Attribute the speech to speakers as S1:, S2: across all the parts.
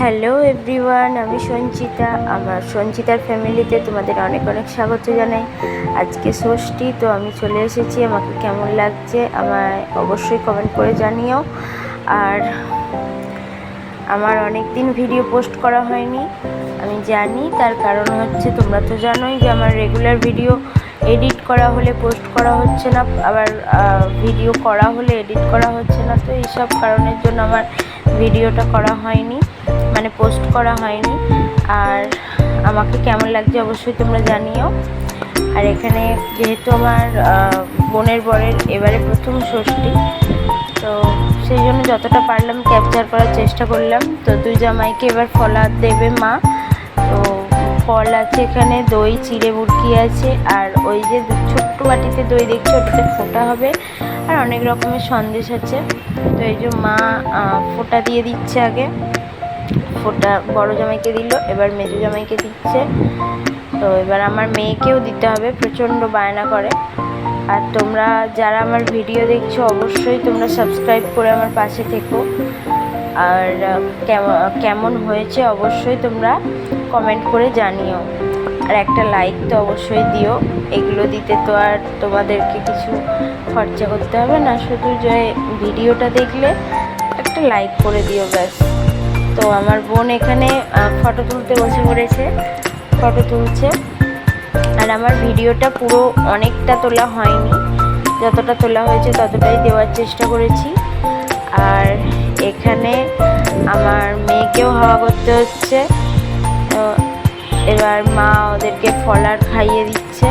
S1: Hello everyone আমি সঞ্চিতা। আমার সঞ্চিতার ফ্যামিলিতে তোমাদের অনেক অনেক স্বাগত জানাই। আজকে ষষ্ঠী, তো আমি চলে এসেছি। আমাকে কেমন লাগছে আমায় অবশ্যই কমেন্ট করে জানিও। আর আমার অনেক দিন ভিডিও পোস্ট করা হয়নি, আমি জানি। তার কারণ হচ্ছে, তোমরা তো জানোই যে আমার রেগুলার ভিডিও এডিট করা হলে পোস্ট করা হচ্ছে না। আবার ভিডিও করা হলে এডিট করা হচ্ছে না। তো এইসব কারণের জন্য আমার ভিডিওটা করা হয়নি। মানে পোস্ট করা হয়নি। আর আমাকে কেমন লাগছে অবশ্যই তোমরা জানিও। আর এখানে যেহেতু আমার বোনের বরের এবারে প্রথম ষষ্ঠী, তো সেই জন্য যতটা পারলাম ক্যাপচার করার চেষ্টা করলাম। তো দুই জামাইকে এবার ফলা দেবে মা। তো ফল আছে এখানে, দই, চিড়ে, মুরগি আছে। আর ওই যে ছোট্ট বাটিতে দই দেখছি, ওটাতে ফোটা হবে। আর অনেক রকমের সন্দেশ আছে। তো এই যে মা ফোটা দিয়ে দিচ্ছে আগে। ফোটা বড় জামাইকে দিল, এবার মেজো জামাইকে দিচ্ছে। তো এবার আমার মেয়েকেও দিতে হবে, প্রচণ্ড বায়না করে। আর তোমরা যারা আমার ভিডিও দেখছ, অবশ্যই তোমরা সাবস্ক্রাইব করে আমার পাশে থেকো। আর কেমন হয়েছে অবশ্যই তোমরা কমেন্ট করে জানিও। আর একটা লাইক তো অবশ্যই দিও। এগুলো দিতে তো আর তোমাদেরকে কিছু খরচা করতে হবে না। শুধু যে ভিডিওটা দেখলে একটা লাইক করে দিও ব্যাস। তো আমার বোন এখানে ফটো তুলতে বসে পড়েছে ফটো তুলছে। আর আমার ভিডিওটা পুরো অনেকটা তোলা হয়নি, যতটা তোলা হয়েছে ততটাই দেওয়ার চেষ্টা করেছি। আর এখানে আমার মেয়েকেও হাওয়া করতে হচ্ছে। এবার মা ওদেরকে ফলার খাইয়ে দিচ্ছে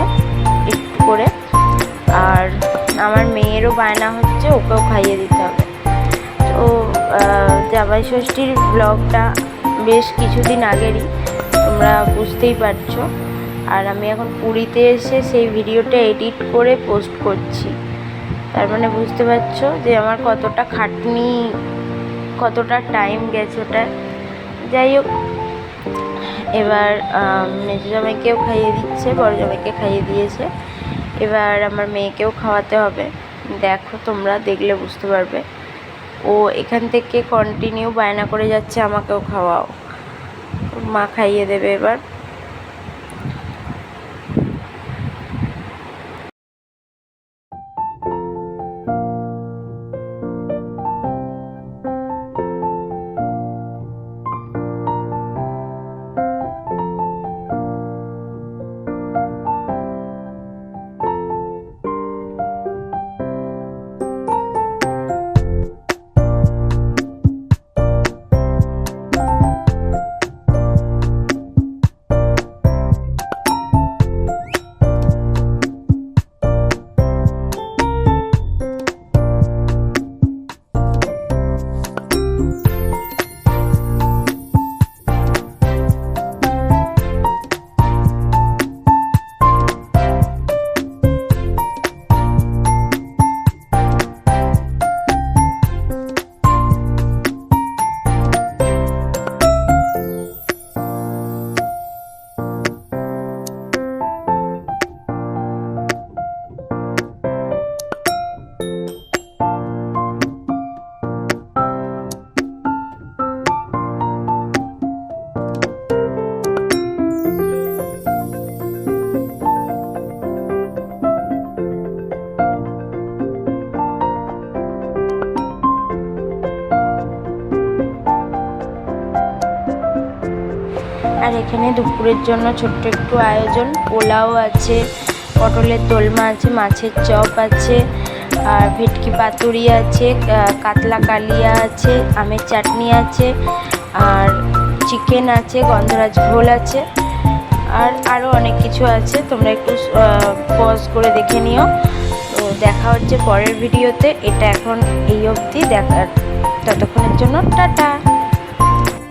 S1: একটু করে। আর আমার মেয়েরও বায়না হচ্ছে, ওকেও খাইয়ে দিতে হবে। তো জামাই ষষ্ঠীর ব্লগটা বেশ কিছুদিন আগেরই, তোমরা বুঝতেই পারছ। আর আমি এখন পুরীতে এসে সেই ভিডিওটা এডিট করে পোস্ট করছি। তার মানে বুঝতে পারছ যে আমার কতটা খাটনি, কতটা টাইম গেছে ওটা যাই হোক, এবার মেজো জামাইকেও খাইয়ে দিচ্ছে, বড় জামাইকে খাইয়ে দিয়েছে। এবার আমার মেয়েকেও খাওয়াতে হবে। দেখো তোমরা, দেখলে বুঝতে পারবে। ও এখান থেকে কন্টিনিউ বায়না করে যাচ্ছে আমাকেও খাওয়াও। মা খাইয়ে দেবে এবার। আর এখানে দুপুরের জন্য ছোট্ট একটু আয়োজন, পোলাও আছে, পটলের দোলমা আছে, মাছের চপ আছে, আর ভেটকি পাতুরি আছে কাতলা কালিয়া আছে, আমের চাটনি আছে, আর চিকেন আছে, গন্ধরাজ ঘোল আছে, আর আরও অনেক কিছু আছে। তোমরা একটু পজ করে দেখে নিও। তো দেখা হচ্ছে পরের ভিডিওতে। এটা এখন এই অবধি। দেখার ততক্ষণের জন্য টাটা।